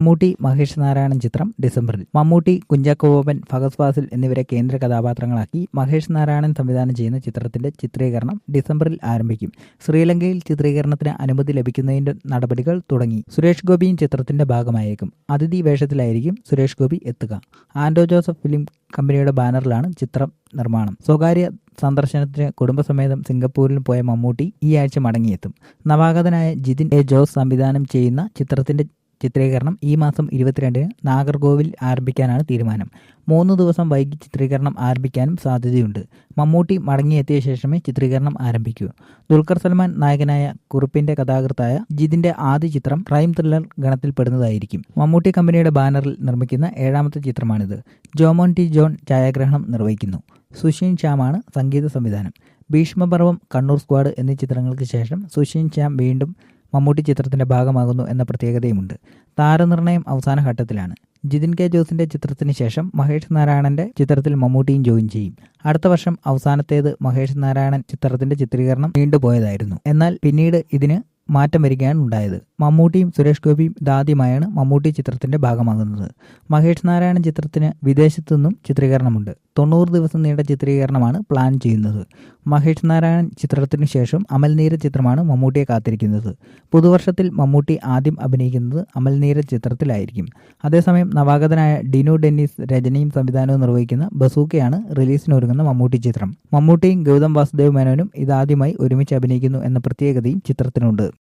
മമ്മൂട്ടി മഹേഷ് നാരായണൻ ചിത്രം ഡിസംബറിൽ. മമ്മൂട്ടി കുഞ്ചാക്കോ ബോബൻ ഫഹദ് ഫാസിൽ എന്നിവരെ കേന്ദ്ര കഥാപാത്രങ്ങളാക്കി മഹേഷ് നാരായണൻ സംവിധാനം ചെയ്യുന്ന ചിത്രത്തിന്റെ ചിത്രീകരണം ഡിസംബറിൽ ആരംഭിക്കും. ശ്രീലങ്കയിൽ ചിത്രീകരണത്തിന് അനുമതി ലഭിക്കുന്നതിന്റെ നടപടികൾ തുടങ്ങി. സുരേഷ് ഗോപിയും ചിത്രത്തിന്റെ ഭാഗമായേക്കും. അതിഥി വേഷത്തിലായിരിക്കും സുരേഷ് ഗോപി എത്തുക. ആൻഡോ ജോസഫ് ഫിലിം കമ്പനിയുടെ ബാനറിലാണ് ചിത്രം നിർമ്മാണം. സ്വകാര്യ സന്ദർശനത്തിന് കുടുംബസമേതം സിംഗപ്പൂരിൽ പോയ മമ്മൂട്ടി ഈ ആഴ്ച മടങ്ങിയെത്തും. നവാഗതനായ ജിതിൻ എ ജോസ് സംവിധാനം ചെയ്യുന്ന ചിത്രത്തിന്റെ ചിത്രീകരണം ഈ മാസം ഇരുപത്തിരണ്ടിന് നാഗർകോവിൽ ആരംഭിക്കാനാണ് തീരുമാനം. മൂന്ന് ദിവസം വൈകി ചിത്രീകരണം ആരംഭിക്കാനും സാധ്യതയുണ്ട്. മമ്മൂട്ടി മടങ്ങിയെത്തിയ ശേഷമേ ചിത്രീകരണം ആരംഭിക്കൂ. ദുൽഖർ സൽമാൻ നായകനായ കുറിപ്പിന്റെ കഥാകൃത്തായ ജിതിന്റെ ആദ്യ ചിത്രം ക്രൈം ത്രില്ലർ ഗണത്തിൽപ്പെടുന്നതായിരിക്കും മമ്മൂട്ടി കമ്പനിയുടെ ബാനറിൽ നിർമ്മിക്കുന്ന ഏഴാമത്തെ ചിത്രമാണിത്. ജോമോൻ ടി ജോൺ ഛായാഗ്രഹണം നിർവഹിക്കുന്നു. സുഷീൻ ശ്യാമാണ് സംഗീത സംവിധാനം. ഭീഷ്മപർവം കണ്ണൂർ സ്ക്വാഡ് എന്നീ ചിത്രങ്ങൾക്ക് ശേഷം സുഷീൻ ശ്യാം വീണ്ടും മമ്മൂട്ടി ചിത്രത്തിന്റെ ഭാഗമാകുന്നു എന്ന പ്രത്യേകതയുമുണ്ട്. താരനിർണയം അവസാന ഘട്ടത്തിലാണ്. ജിതിൻ കെ ജോസിന്റെ ചിത്രത്തിന് ശേഷം മഹേഷ് നാരായണന്റെ ചിത്രത്തിൽ മമ്മൂട്ടിയും ജോയിൻ ചെയ്യും. അടുത്ത വർഷം അവസാനത്തേത് മഹേഷ് നാരായണൻ ചിത്രത്തിന്റെ ചിത്രീകരണം നീണ്ടുപോയതായിരുന്നു. എന്നാൽ പിന്നീട് ഇതിന് മാറ്റം വരികയാണ് ഉണ്ടായത്. മമ്മൂട്ടിയും സുരേഷ് ഗോപിയും ഇതാദ്യമായാണ് മമ്മൂട്ടി ചിത്രത്തിന്റെ ഭാഗമാകുന്നത്. മഹേഷ് നാരായണൻ ചിത്രത്തിന് വിദേശത്തു നിന്നും ചിത്രീകരണമുണ്ട്. തൊണ്ണൂറ് ദിവസം നീണ്ട ചിത്രീകരണമാണ് പ്ലാൻ ചെയ്യുന്നത്. മഹേഷ് നാരായൺ ചിത്രത്തിനു ശേഷം അമൽനീര ചിത്രമാണ് മമ്മൂട്ടിയെ കാത്തിരിക്കുന്നത്. പുതുവർഷത്തിൽ മമ്മൂട്ടി ആദ്യം അഭിനയിക്കുന്നത് അമൽനീര ചിത്രത്തിലായിരിക്കും. അതേസമയം നവാഗതനായ ഡിനു ഡെന്നിസ് രചനയും സംവിധാനവും നിർവഹിക്കുന്ന ബസൂക്കയാണ് റിലീസിനൊരുങ്ങുന്ന മമ്മൂട്ടി ചിത്രം. മമ്മൂട്ടിയും ഗൗതം വാസുദേവ് മേനോനും ഇതാദ്യമായി ഒരുമിച്ച് അഭിനയിക്കുന്നു എന്ന പ്രത്യേകതയും ചിത്രത്തിനുണ്ട്.